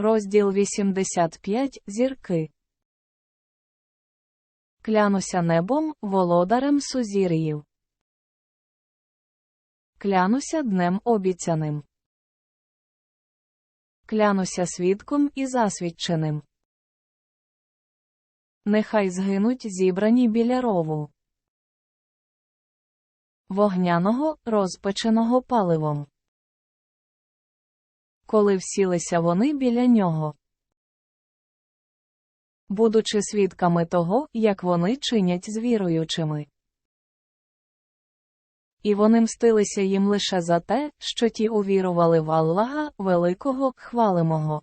Розділ 85 Зірки. Клянуся небом, володарем сузір'їв. Клянуся днем обіцяним. Клянуся свідком і засвідченим. Нехай згинуть зібрані біля рову. Вогняного, розпеченого паливом. Коли всілися вони біля нього. Будучи свідками того, як вони чинять з віруючими. І вони мстилися їм лише за те, що ті увірували в Аллаха, великого, хвалимого,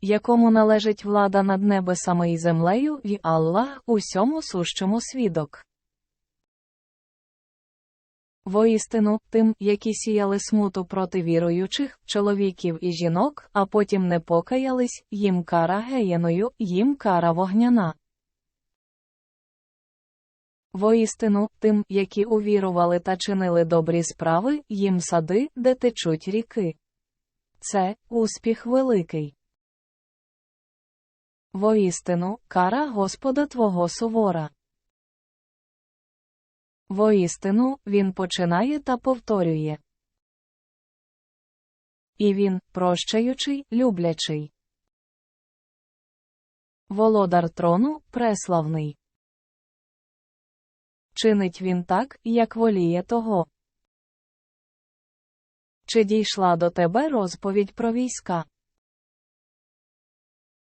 якому належить влада над небесами і землею, і Аллах усьому сущому свідок. Воістину, тим, які сіяли смуту проти віруючих, чоловіків і жінок, а потім не покаялись, їм кара геєною, їм кара вогняна. Воістину, тим, які увірували та чинили добрі справи, їм сади, де течуть ріки. Це успіх великий. Воістину, кара Господа Твого сувора. Воістину, він починає та повторює. І він, прощаючий, люблячий. Володар трону, преславний. Чинить він так, як воліє того. Чи дійшла до тебе розповідь про війська?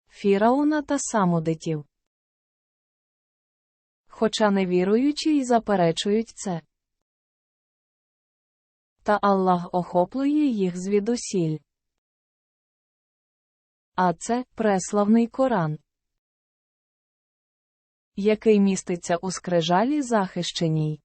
Фірауна та самудитів. Хоча невіруючі й заперечують це. Та Аллах охоплює їх звідусіль. А це преславний Коран, який міститься у скрижалі захищеній.